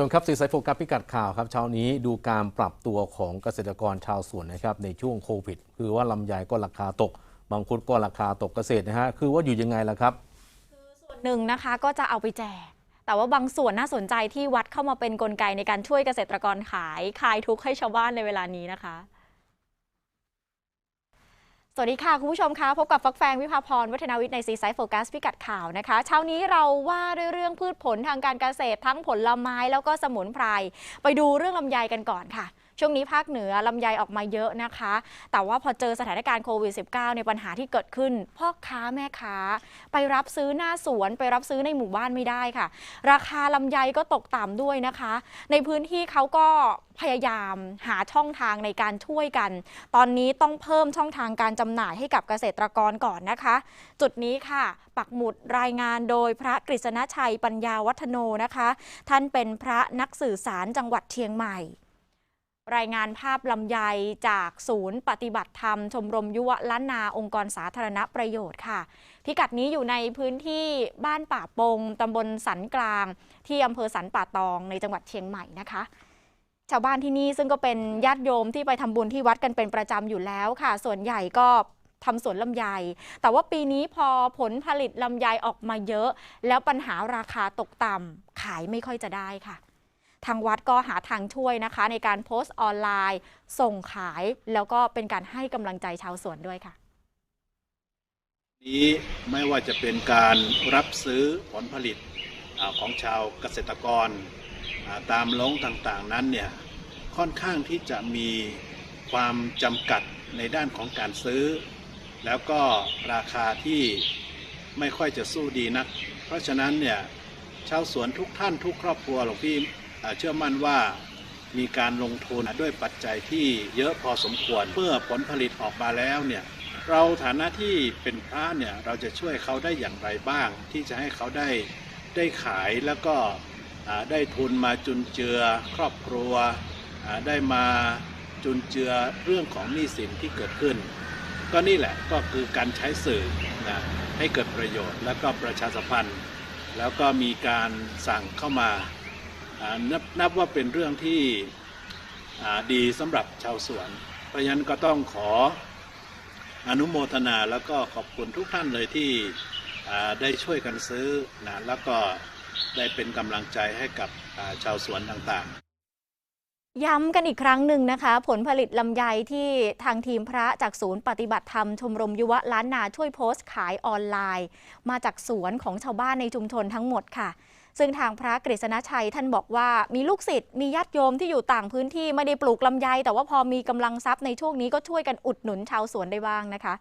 ชมครับสีสายโฟกัสพิกัดข่าวครับเช้านี้ดูการปรับตัวของเกษตรกรชาวสวนนะครับในช่วงโควิด คือว่าลำไยก็ราคาตกบางคุดก็ราคาตกเกษตรนะฮะคือว่าอยู่ยังไงล่ะครับส่วนหนึ่งนะคะก็จะเอาไปแจก แต่ว่าบางส่วนน่าสนใจที่วัดเข้ามาเป็นนกลไกในการช่วยเกษตรกรขายคลายทุกข์ให้ชาวบ้านในเวลานี้นะคะ วัสดีค่ะ คุณผู้ชมคะพบกับฟักแฟง วิภาพรวัฒนาวิทย์ในซีไซด์โฟกัสพิกัดข่าวนะคะ เช้านี้เราว่าด้วยเรื่องพืชผลทางการเกษตรทั้งผลไม้แล้วก็สมุนไพรไปดูเรื่องลำไยกันก่อนค่ะ ช่วงนี้ภาคเหนือลำไยออกมาเยอะนะคะ แต่ว่าพอเจอสถานการณ์โควิด -19 ในปัญหาที่เกิดขึ้น พ่อค้าแม่ค้า ไปรับซื้อหน้าสวนไปรับซื้อในหมู่บ้านไม่ได้ค่ะ ราคาลำไยก็ตกต่ำด้วยนะคะ ในพื้นที่เขาก็พยายามหาช่องทางในการช่วยกัน ตอนนี้ต้องเพิ่มช่องทางการจำหน่ายให้กับเกษตรกรก่อนนะคะ จุดนี้ค่ะ ปักหมุดรายงานโดยพระกฤษณชัยปัญญาวัฒโนนะคะ ท่านเป็นพระนักสื่อสารจังหวัดเชียงใหม่ รายงานภาพลำไยจากศูนย์ปฏิบัติธรรม ชมรมยุวล้านนาองค์กรสาธารณประโยชน์ค่ะ พิกัดนี้อยู่ในพื้นที่บ้านป่าปงตำบลสันกลาง ที่อำเภอสันป่าตองในจังหวัดเชียงใหม่นะคะชาวบ้านที่นี่ซึ่งก็เป็นญาติโยมที่ไปทำบุญที่วัดกันเป็นประจำอยู่แล้วค่ะ ส่วนใหญ่ก็ทำสวนลำไย แต่ว่าปีนี้พอผลผลิตลำไยออกมาเยอะ แล้วปัญหาราคาตกต่ำขายไม่ค่อยจะได้ค่ะ ทางวัดก็หาทางช่วยนะคะ ในการโพสต์ออนไลน์ ส่งขาย แล้วก็เป็นการให้กำลังใจชาวสวนด้วยค่ะ นี้ไม่ว่าจะเป็นการรับซื้อผลผลิตของชาวเกษตรกรตามลงต่างๆนั้นเนี่ยค่อนข้างที่จะมีความจำกัดในด้านของการซื้อ แล้วก็ราคาที่ไม่ค่อยจะสู้ดีนัก เพราะฉะนั้นเนี่ยชาวสวนทุกท่านทุกครอบครัวหลวงพี่ เชื่อมั่นว่ามีการลงทุนด้วยปัจจัยที่เยอะพอสมควร เมื่อผลผลิตออกมาแล้วเนี่ยเราฐานะที่เป็นพระเนี่ยเราจะช่วยเขาได้อย่างไรบ้าง ที่จะให้เขาได้ได้ขายแล้วก็ได้ทุนมาจุนเจือครอบครัว ได้มาจุนเจือเรื่องของหนี้สินที่เกิดขึ้น ก็นี่แหละก็คือการใช้สื่อนะให้เกิดประโยชน์ แล้วก็ประชาสัมพันธ์ แล้วก็มีการสั่งเข้ามา นับนับว่าเป็นเรื่องที่ดีสำหรับชาวสวน เพราะฉะนั้นก็ต้องขออนุโมทนาแล้วก็ขอบคุณทุกท่านเลยที่ได้ช่วยกันซื้อนะแล้วก็ได้เป็นกำลังใจให้กับาชาวสวนต่างๆย้ำกันอีกครั้งหนึ่งนะคะ ผลผลิตลำไยที่ทางทีมพระจากศูนย์ปฏิบัติธรรม ชมรมยุวล้านนาช่วยโพสต์ขายออนไลน์ มาจากสวนของชาวบ้านในชุมชนทั้งหมดค่ะ ซึ่งทางพระกฤษณชัยท่านบอกว่ามีลูกศิษย์มีญาติโยมที่อยู่ต่างพื้นที่ไม่ได้ปลูกลำไย แต่ว่าพอมีกำลังทรัพย์ในช่วงนี้ก็ช่วยกันอุดหนุนชาวสวนได้บ้างนะคะ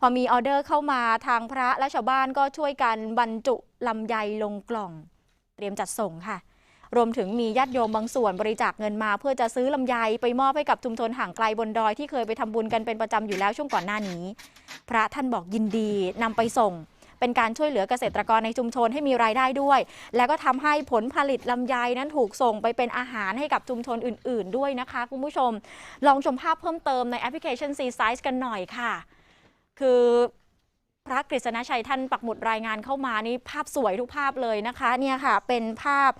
พอมีออเดอร์เข้ามาทางพระและชาวบ้านก็ช่วยกันบรรจุลำไยลงกล่อง เตรียมจัดส่งค่ะ รวมถึงมีญาติโยมบางส่วนบริจาคเงินมาเพื่อจะซื้อลำไยไปมอบให้กับชุมชนห่างไกลบนดอยที่เคยไปทำบุญกันเป็นประจำอยู่แล้วช่วงก่อนหน้านี้ พระท่านบอกยินดีนำไปส่ง เป็นการช่วยเหลือเกษตรกรในชุมชนให้มีรายได้ด้วย แล้วก็ทำให้ผลผลิตลำไยนั้นถูกส่งไปเป็นอาหารให้กับชุมชนอื่น ๆ ด้วยนะคะ คุณผู้ชม ลองชมภาพเพิ่มเติมในแอปพลิเคชัน C Size กันหน่อยค่ะ คือพระกฤษณชัยท่านปักหมุดรายงานเข้ามานี่ภาพสวยทุกภาพเลยนะคะ เนี่ยค่ะเป็นภาพ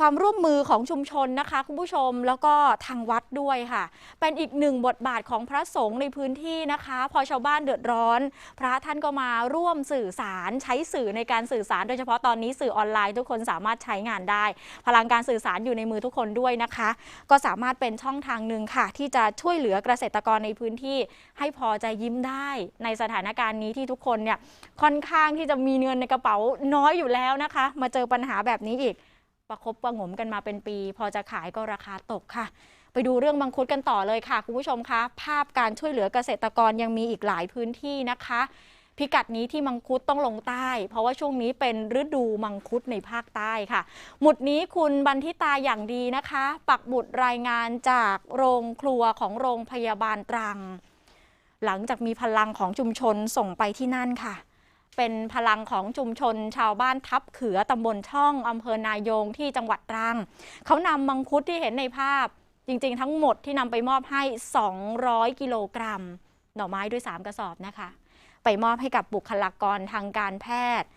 ความร่วมมือของชุมชนนะคะ คุณผู้ชมแล้วก็ทางวัดด้วยค่ะ เป็นอีกหนึ่งบทบาทของพระสงฆ์ในพื้นที่นะคะ พอชาวบ้านเดือดร้อน พระท่านก็มาร่วมสื่อสารใช้สื่อในการสื่อสาร โดยเฉพาะตอนนี้สื่อออนไลน์ทุกคนสามารถใช้งานได้ พลังการสื่อสารอยู่ในมือทุกคนด้วยนะคะ ก็สามารถเป็นช่องทางหนึ่งค่ะ ที่จะช่วยเหลือเกษตรกรในพื้นที่ ให้พอใจยิ้มได้ ในสถานการณ์นี้ที่ทุกคนเนี่ยค่อนข้างที่จะมีเงินในกระเป๋าน้อยอยู่แล้วนะคะ มาเจอปัญหาแบบนี้อีก ประคบประงมกันมาเป็นปี พอจะขายก็ราคาตกค่ะ ไปดูเรื่องมังคุดกันต่อเลยค่ะ คุณผู้ชมคะ ภาพการช่วยเหลือเกษตรกรยังมีอีกหลายพื้นที่นะคะ พิกัดนี้ที่มังคุดต้องลงใต้ เพราะว่าช่วงนี้เป็นฤดูมังคุดในภาคใต้ค่ะ หมุดนี้คุณบันทิตาอย่างดีนะคะ ปักหมุดรายงานจากโรงครัวของโรงพยาบาลตรัง หลังจากมีพลังของชุมชนส่งไปที่นั่นค่ะ เป็นพลังของชุมชนชาวบ้านทับเขือตำบลช่องอำเภอนายงที่จังหวัดตรังเขานำมังคุดที่เห็นในภาพ จริง ๆ ทั้งหมดที่นำไปมอบให้ 200 กิโลกรัม หน่อไม้ด้วย 3 กระสอบนะคะ ไปมอบให้กับบุคลากรทางการแพทย์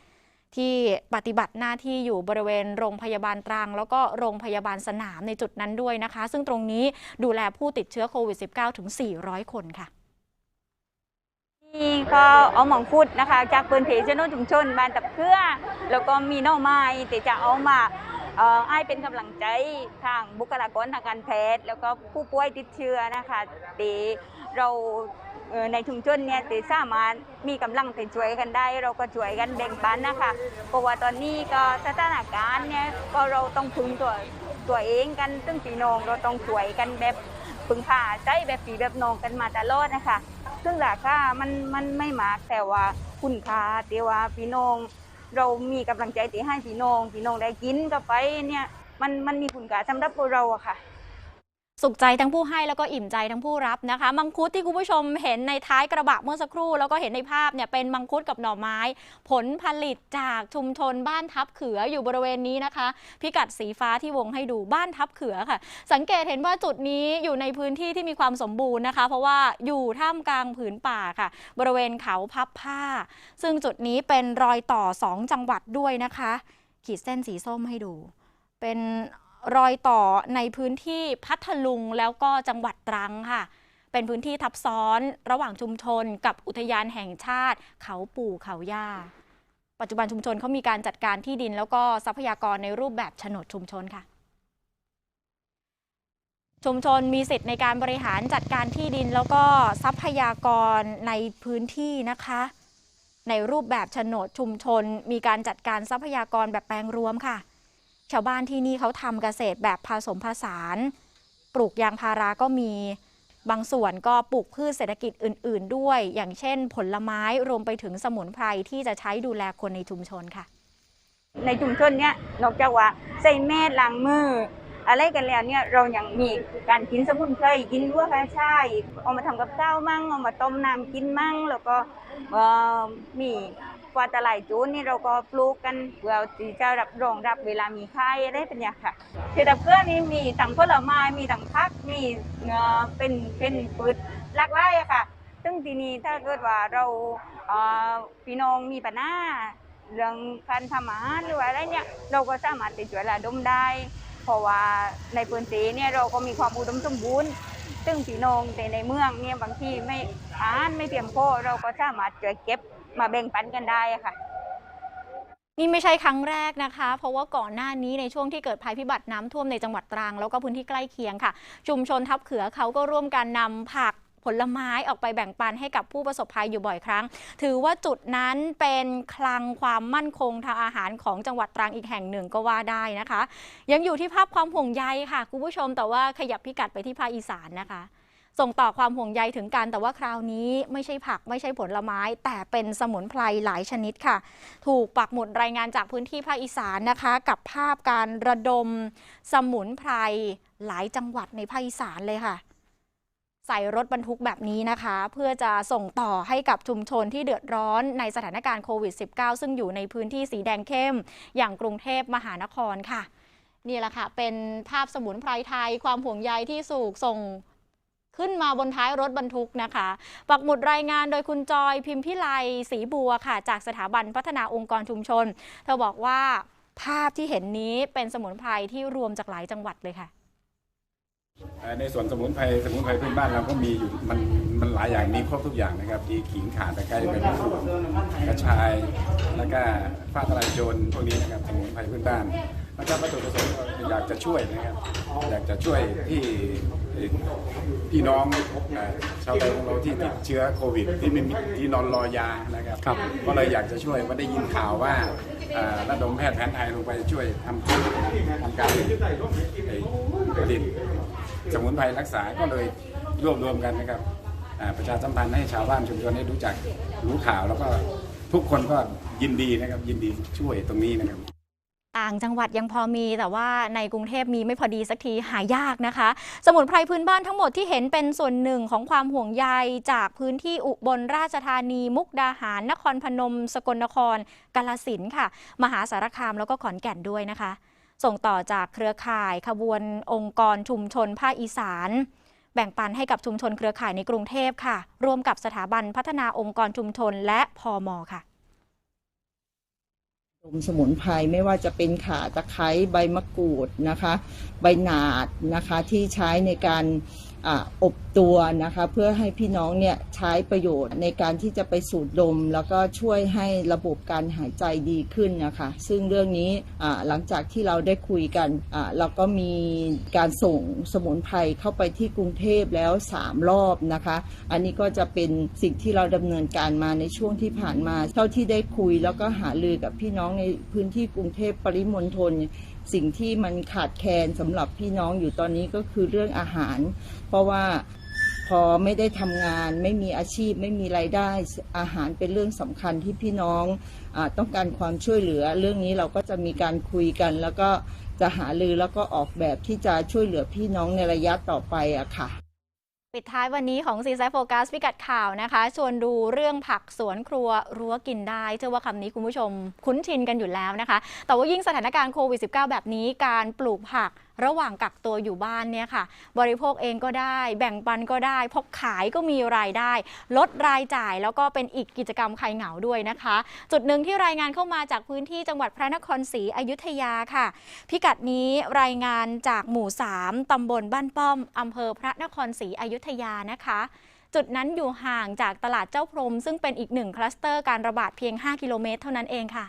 ที่ปฏิบัติหน้าที่อยู่บริเวณโรงพยาบาลตรัง แล้วก็โรงพยาบาลสนามในจุดนั้นด้วยนะคะ ซึ่งตรงนี้ดูแลผู้ติดเชื้อโควิด -19 ถึง 400 คนค่ะ นี่ก็เอาหมองคุดนะคะ จากพื้นที่ชนบทชุมชนบ้านตับเครือแล้วก็มีหน่อไม้ที่จะเอามาเอ่อให้เป็นกำลังใจทางบุคลากรทางการแพทย์ แล้วก็ผู้ป่วยติดเชื้อนะคะที่เราเอ่อในชุมชนเนี่ยที่สามารถมีกำลังไปช่วยกันได้ เราก็ช่วยกันแบ่งปันนะคะเพราะว่าตอนนี้ก็สถานการณ์เนี่ยก็เราต้องพึ่งตัวตัวเองกันซึ่งพี่น้องเราต้องช่วยกันแบบพึงพาใจแบบพี่แบบน้องกันมาตลอดนะคะ ซึ่งราคามันมันไม่มากแต่ว่าคุณค่าที่ว่าพี่น้อง เรามีกำลังใจที่ให้พี่น้องพี่น้องได้กินก็ไปเนี่ยมันมันมีคุณค่าสำหรับพวกเราอะค่ะ สุขใจทั้งผู้ให้แล้วก็อิ่มใจทั้งผู้รับนะคะ มังคุดที่คุณผู้ชมเห็นในท้ายกระบะเมื่อสักครู่ แล้วก็เห็นในภาพเนี่ยเป็นมังคุดกับหน่อไม้ ผลผลิตจากชุมชนบ้านทับเขืออยู่บริเวณนี้นะคะ พิกัดสีฟ้าที่วงให้ดูบ้านทับเขือค่ะ สังเกตเห็นว่าจุดนี้อยู่ในพื้นที่ที่มีความสมบูรณ์นะคะ เพราะว่าอยู่ท่ามกลางผืนป่าค่ะ บริเวณเขาพับผ้า ซึ่งจุดนี้เป็นรอยต่อสองจังหวัดด้วยนะคะ ขีดเส้นสีส้มให้ดู เป็น รอยต่อในพื้นที่พัทลุงแล้วก็จังหวัดตรังค่ะ เป็นพื้นที่ทับซ้อนระหว่างชุมชนกับอุทยานแห่งชาติ เขาปู่เขาย่า ปัจจุบันชุมชนเขามีการจัดการที่ดิน แล้วก็ทรัพยากรในรูปแบบโฉนดชุมชนค่ะ ชุมชนมีสิทธิ์ในการบริหารจัดการที่ดิน แล้วก็ทรัพยากรในพื้นที่นะคะในรูปแบบโฉนดชุมชน มีการจัดการทรัพยากรแบบแปลงรวมค่ะ ชาวบ้านที่นี่เขาทำเกษตรแบบผสมผสาน ปลูกยางพาราก็มี บางส่วนก็ปลูกพืชเศรษฐกิจอื่น ๆ ด้วย อย่างเช่น ผลไม้รวมไปถึงสมุนไพรที่จะใช้ดูแลคนในชุมชนค่ะ ในชุมชนเนี่ยนอกจากว่าใส่แม่ล้างมือ อะไรกันแล้วเนี่ยเรายังมีการกินสมุนไพรกินวัวกระชายเอามาทำกับข้าวมั่งเอามาต้มน้ำกินมั่ง แล้วก็มี กว่าตะไลจูนนี่เราก็ปลูกกันเพื่อที่จะรับรองรับเวลามีไข้อะไรเป็นอย่างค่ะคือแต่เพื่อนนี่มีทั้งผลไม้มีทั้งผักมีเอ่อเป็นเป็นพืชหลากหลายอะค่ะ ซึ่งทีนี้ถ้าเกิดว่าเราเพี่น้องมีปัญหาเรื่องการทำอาหารหรือว่าอะไรเนี่ยเราก็สามารถติดช่วยระดมได้ เพราะว่าในพื้นที่เนี่ยเราก็มีความอุดมสมบูรณ์ซึ่งพี่น้องในในเมืองเนี่ยบางทีไม่อาหารไม่เพียงพอเราก็สามารถช่วยเก็บ มาแบ่งปันกันได้ค่ะ นี่ไม่ใช่ครั้งแรกนะคะ เพราะว่าก่อนหน้านี้ในช่วงที่เกิดภัยพิบัติน้ำท่วมในจังหวัดตรัง แล้วก็พื้นที่ใกล้เคียงค่ะ ชุมชนทับเขือเขาก็ร่วมกันนำผักผลไม้ออกไปแบ่งปันให้กับผู้ประสบภัยอยู่บ่อยครั้ง ถือว่าจุดนั้นเป็นคลังความมั่นคงทางอาหารของจังหวัดตรังอีกแห่งหนึ่งก็ว่าได้นะคะ ยังอยู่ที่ภาพความห่วงใยค่ะคุณผู้ชมแต่ว่าขยับพิกัดไปที่ภาคอีสานนะคะ ส่งต่อความห่วงใยถึงกัน แต่ว่าคราวนี้ไม่ใช่ผักไม่ใช่ผลไม้ แต่เป็นสมุนไพรหลายชนิดค่ะ ถูกปักหมุดรายงานจากพื้นที่ภาคอีสานนะคะ กับภาพการระดมสมุนไพรหลายจังหวัดในภาคอีสานเลยค่ะใส่รถบรรทุกแบบนี้นะคะ เพื่อจะส่งต่อให้กับชุมชนที่เดือดร้อนในสถานการณ์โควิด -19 ซึ่งอยู่ในพื้นที่สีแดงเข้ม อย่างกรุงเทพมหานครค่ะ นี่แหละค่ะ เป็นภาพสมุนไพรไทยความห่วงใยที่สูกส่ง ขึ้นมาบนท้ายรถบรรทุกนะคะ ปักหมุดรายงานโดยคุณจอยพิมพิไลศรีบัวค่ะ จากสถาบันพัฒนาองค์กรชุมชน เธอบอกว่าภาพที่เห็นนี้เป็นสมุนไพรที่รวมจากหลายจังหวัดเลยค่ะ ในส่วนสมุนไพรสมุนไพรพื้นบ้านเราก็มีอยู่มันมันหลายอย่างมีครบทุกอย่างนะครับมีขิงข่าตะไคร้ใบมะกรูดกระชาย แล้วก็ฟ้าทลายโจรพวกนี้นะครับสมุนไพรพื้นบ้าน แล้วก็วัตถุประสงค์ก็อยากจะช่วยนะครับอยากจะช่วยที่พี่น้องเอ่อชาวไทยของเราที่ติดเชื้อโควิด ที่ไม่มีที่นอนรอยานะครับครับก็เลยอยากจะช่วยว่าได้ยินข่าวว่าเอ่อระดมแพทย์แผนไทยลงไปช่วยทำทำการผลิตสมุนไพรรักษาก็เลยรวบรวมกันนะครับอ่าประชาสัมพันธ์ให้ชาวบ้านชุมชนได้รู้จักรู้ข่าวแล้วก็ทุกคนก็ยินดีนะครับยินดีช่วยตรงนี้นะครับ ต่างจังหวัดยังพอมีแต่ว่าในกรุงเทพมีไม่พอดีสักทีหายากนะคะ สมุนไพรพื้นบ้านทั้งหมดที่เห็นเป็นส่วนหนึ่งของความห่วงใยจากพื้นที่อุบลราชธานี มุกดาหาร นครพนม สกลนคร กาลสินค่ะ มหาสารคามแล้วก็ขอนแก่นด้วยนะคะ ส่งต่อจากเครือข่ายขบวนองค์กรชุมชนภาคอีสานแบ่งปันให้กับชุมชนเครือข่ายในกรุงเทพค่ะ ร่วมกับสถาบันพัฒนาองค์กรชุมชนและพอมค่ะ สมุนไพรไม่ว่าจะเป็นข่าตะไคร้ใบมะกรูดนะคะ ใบหนาดนะคะที่ใช้ในการ อบตัวนะคะ เพื่อให้พี่น้องเนี่ยใช้ประโยชน์ในการที่จะไปสูดดม แล้วก็ช่วยให้ระบบการหายใจดีขึ้นนะคะ ซึ่งเรื่องนี้หลังจากที่เราได้คุยกันเราก็มีการส่งสมุนไพรเข้าไปที่กรุงเทพแล้ว 3 รอบนะคะ อันนี้ก็จะเป็นสิ่งที่เราดำเนินการมาในช่วงที่ผ่านมา เท่าที่ได้คุยแล้วก็หารือกับพี่น้องในพื้นที่กรุงเทพปริมณฑล สิ่งที่มันขาดแคลนสำหรับพี่น้องอยู่ตอนนี้ก็คือเรื่องอาหาร เพราะว่าพอไม่ได้ทำงานไม่มีอาชีพไม่มีไรายได้อาหารเป็นเรื่องสำคัญที่พี่น้องอต้องการความช่วยเหลือ เรื่องนี้เราก็จะมีการคุยกัน แล้วก็จะหาลือแล้วก็ออกแบบที่จะช่วยเหลือพี่น้องในระยะต่อไปอะค่ะ ปิดท้ายวันนี้ของซีไซโฟกัสพิกัดข่าวนะคะ ชวนดูเรื่องผักสวนครัวรั้วกินได้ เชื่อว่าคำนี้คุณผู้ชมคุ้นชินกันอยู่แล้วนะคะ แต่ว่ายิ่งสถานการณ์โควิด -19 แบบนี้การปลูกผัก ระหว่างกักตัวอยู่บ้านเนี่ยค่ะ บริโภคเองก็ได้ แบ่งปันก็ได้พกขายก็มีรายได้ ลดรายจ่ายแล้วก็เป็นอีกกิจกรรมใครเหงาด้วยนะคะ จุดหนึ่งที่รายงานเข้ามาจากพื้นที่จังหวัดพระนครศรีอยุธยาค่ะ พิกัดนี้รายงานจากหมู่ 3ตำบลบ้านป้อมอำเภอพระนครศรีอยุธยานะคะจุดนั้นอยู่ห่างจากตลาดเจ้าพรม ซึ่งเป็นอีกหนึ่งคลัสเตอร์การระบาดเพียง 5 กิโลเมตรเท่านั้นเองค่ะ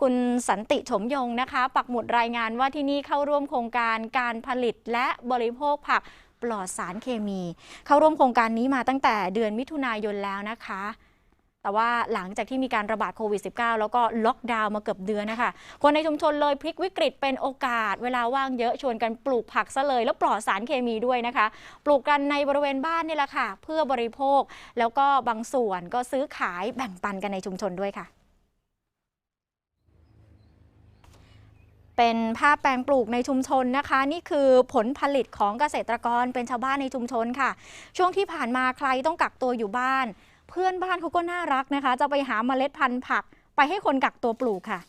คุณสันติฉมยงนะคะ ปักหมุดรายงานว่าที่นี่เข้าร่วมโครงการการผลิตและบริโภคผักปลอดสารเคมี เข้าร่วมโครงการนี้มาตั้งแต่เดือนมิถุนายนแล้วนะคะ แต่ว่าหลังจากที่มีการระบาดโควิด -19 แล้วก็ล็อกดาวน์มาเกือบเดือนนะคะ คนในชุมชนเลยพลิกวิกฤตเป็นโอกาส เวลาว่างเยอะชวนกันปลูกผักซะเลย แล้วปลอดสารเคมีด้วยนะคะ ปลูกกันในบริเวณบ้านนี่แหละค่ะ เพื่อบริโภค แล้วก็บางส่วนก็ซื้อขายแบ่งปันกันในชุมชนด้วยค่ะ เป็นภาพแปลงปลูกในชุมชนนะคะ นี่คือผลผลิตของเกษตรกรเป็นชาวบ้านในชุมชนค่ะ ช่วงที่ผ่านมาใครต้องกักตัวอยู่บ้าน เพื่อนบ้านเขาก็น่ารักนะคะ จะไปหาเมล็ดพันธุ์ผัก ไปให้คนกักตัวปลูกค่ะ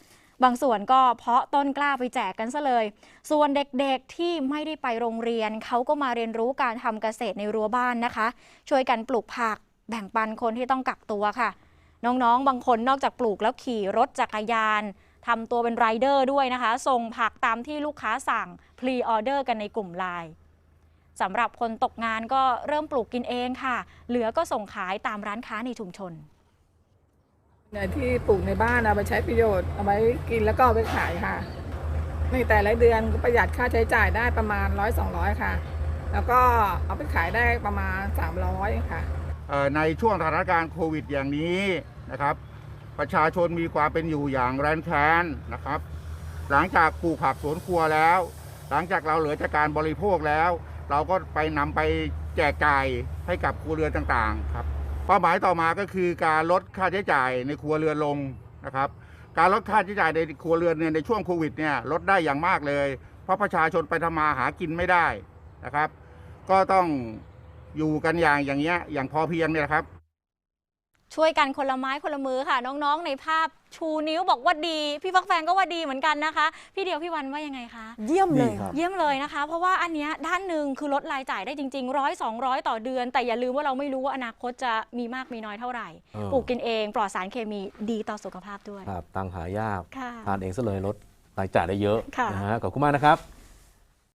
บางส่วนก็เพาะต้นกล้าไปแจกกันซะเลย ส่วนเด็กๆที่ไม่ได้ไปโรงเรียน เขาก็มาเรียนรู้การทำเกษตรในรั้วบ้านนะคะ ช่วยกันปลูกผัก แบ่งปันคนที่ต้องกักตัวค่ะ น้องๆ บางคนนอกจากปลูกแล้วขี่รถจักรยาน ทำตัวเป็นไรเดอร์ด้วยนะคะ ส่งผักตามที่ลูกค้าสั่งพรีออเดอร์กันในกลุ่มไลน์สำหรับคนตกงานก็เริ่มปลูกกินเองค่ะ เหลือก็ส่งขายตามร้านค้าในชุมชนเนี่ยที่ปลูกในบ้านเอาไปใช้ประโยชน์เอาไว้กินแล้วก็เอาไปขายค่ะในแต่ละเดือนก็ประหยัดค่าใช้จ่ายได้ประมาณร้อยสองร้อยค่ะ แล้วก็เอาไปขายได้ประมาณ 300ค่ะเอ่อในช่วงสถานการณ์โควิดอย่างนี้นะครับ ประชาชนมีความเป็นอยู่อย่างแรงแค้นนะครับ หลังจากปลูกผักสวนครัวแล้ว หลังจากเราเหลือจากการบริโภคแล้ว เราก็ไปนำไปแจกจ่ายให้กับครัวเรือนต่างๆครับเป้าหมายต่อมาก็คือการลดค่าใช้จ่ายในครัวเรือนลงนะครับ การลดค่าใช้จ่ายในครัวเรือนเนี่ยในช่วงโควิดเนี่ยลดได้อย่างมากเลย เพราะประชาชนไปทำมาหากินไม่ได้นะครับ ก็ต้องอยู่กันอย่างอย่างเงี้ยอย่างพอเพียงเนี่ยนะครับ ช่วยกันคนละไม้คนละมือค่ะ น้องๆ ในภาพชูนิ้วบอกว่าดี พี่ฟักแฟงก็ว่าดีเหมือนกันนะคะ พี่เดียวพี่วันว่ายังไงคะ เยี่ยมเลยดีครับ เยี่ยมเลยนะคะ เพราะว่าอันเนี้ยด้านหนึ่งคือลดรายจ่ายได้จริงๆร้อยสองร้อยต่อเดือน แต่อย่าลืมว่าเราไม่รู้ว่าอนาคตจะมีมากมีน้อยเท่าไหร่ เออ ปลูกกินเอง ปลอดสารเคมีดีต่อสุขภาพด้วย ครับตังค์หายาก ค่ะ ทานเองซะเลยลดรายจ่ายได้เยอะค่ะ นะฮะขอบคุณมากนะครับ